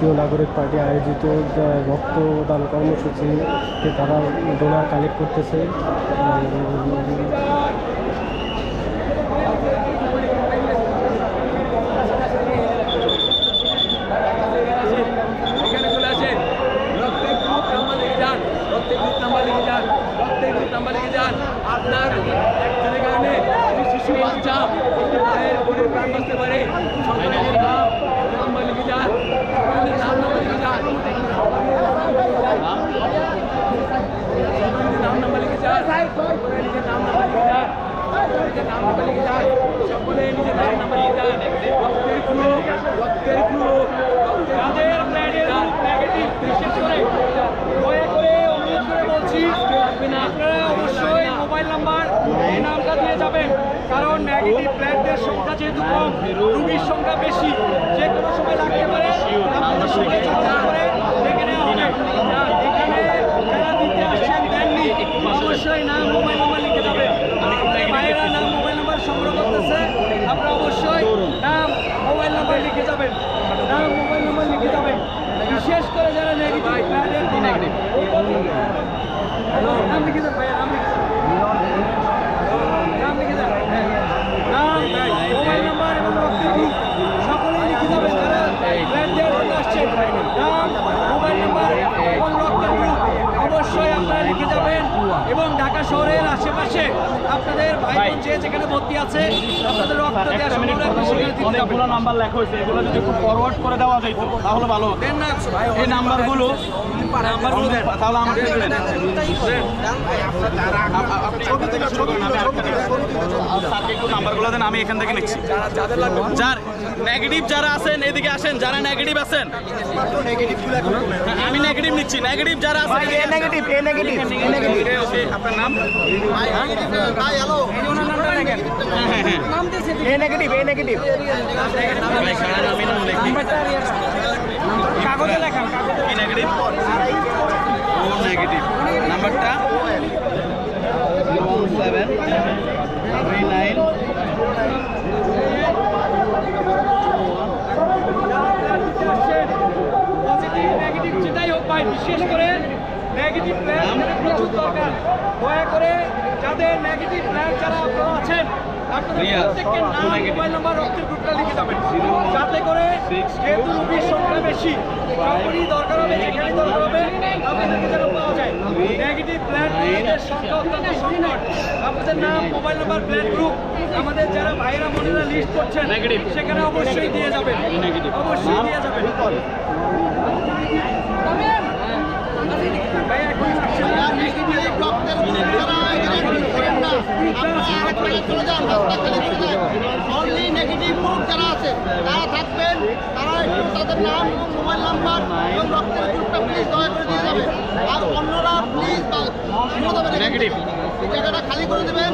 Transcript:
জাতীয় নাগরিক পার্টি আয়োজিত রক্তদান কর্মসূচিতে তারা ডোনার কালেক্ট করতেছে। আপনার একজনের কারণে শিশু বাচ্চা মায়ের বোনের প্রাণ বাঁচতে পারে সন্তানের নাম নাম্বার লিখে যান সন্তানের নাম নাম্বার লিখে যান সন্তানের নাম নাম্বার লিখে যান সকলে নিজের নাম নাম্বার লিখে যান নিজের নাম নাম্বার লিখে যান সকলে নিজের নাম নাম্বার লিখে যান রক্তের গ্রুপ রক্তের গ্রুপ যাদের ব্লাডের নেগেটিভ বিশেষ করে দয়া করে অনুরোধ করে বলছি আপনারা অবশ্যই মোবাইল নাম্বার এই নামটা দিয়ে যাবেন কারণ নেগেটিভ সংখ্যা যেহেতু কম, রুগীর সংখ্যা বেশি, যে কোনো সময় লাগতে পারে, আপনাদের অবশ্যই নাম মোবাইল নাম্বার লিখে যাবেন আমাদের ভাইয়েরা নাম মোবাইল নাম্বার সংগ্রহ করতেছে, আপনারা অবশ্যই নাম মোবাইল নাম্বার লিখে যাবেন। নাম মোবাইল নাম্বার লিখে যাবেন। বিশেষ করে যারা নেগেটিভ নেগেটিভ নাম লিখে যান ভাইয়া নাম লিখে যান। নাম লিখে যান হ্যাঁ। নাম মোবাইল নাম্বার এবং রক্তের গ্রুপ সকলেই লিখে যাবেন যারা ব্লাড দেওয়ার জন্য আসছেন নাম মোবাইল নাম্বার এবং রক্তের গ্রুপ অবশ্যই আপনারা লিখে যাবেন এবং ঢাকা শহরের আশেপাশে আপনাদের ভাই যে যেখানে ভর্তি আছে আপনাদের রক্ত দেওয়া সম্ভব অনেকগুলো নাম্বার লেখা হয়েছে এগুলো যদি একটু ফরওয়ার্ড করে দেওয়া যেত তাহলে ভালো হতো। দেন না এই নাম্বারগুলো নাম্বারগুলো দেন তাহলে আমাকে দেন ছবি থেকে ছবি স্যারকে একটু নাম্বারগুলো দেন আমি এখান থেকে নিচ্ছি। যার নেগেটিভ যারা আছেন এদিকে আসেন। যারা নেগেটিভ আছেন। আমি নেগেটিভ নিচ্ছি। নেগেটিভ যারা আছেন A negative A negative A negative okay আপনার নাম? এ নেগেটিভ এ নেগেটিভ ভাই, খারাপ আমি নাম লিখি। কাগজে লেখা কি নেগেটিভ হোক বিশেষ করে নেগেটিভ প্ল্যান প্রচুর দরকার। দয়া করে যাদের নেগেটিভ প্ল্যান যারা আপনারা আছেন আপনাদের রিয়া, প্রত্যেকের নাম মোবাইল নাম্বার রক্তের গ্রুপটা লিখে যাবেন। যাতে করে যেহেতু রুগীর সংখ্যা বেশি দরকার হবে যেখানে দরকার হবে আপনাদেরকে যেন পাওয়া যায়। নেগেটিভ প্ল্যান সংখ্যা অত্যন্ত সংকট। আপনাদের নাম মোবাইল নাম্বার প্ল্যান গ্রুপ আমাদের যারা ভাইরা বোনেরা লিস্ট করছেন সেখানে অবশ্যই দিয়ে যাবেন। অবশ্যই দিয়ে যাবেন ভাই এখন আসছেন না? অনলি নেগেটিভ গ্রুপ যারা আছে তারা থাকবেন তারা একটু তাদের নাম এবং মোবাইল নাম্বার এবং রক্তের গ্রুপটা প্লিজ দয়া করে দিয়ে যাবেন আর অন্যরা প্লিজ নেগেটিভ জায়গাটা খালি করে দেবেন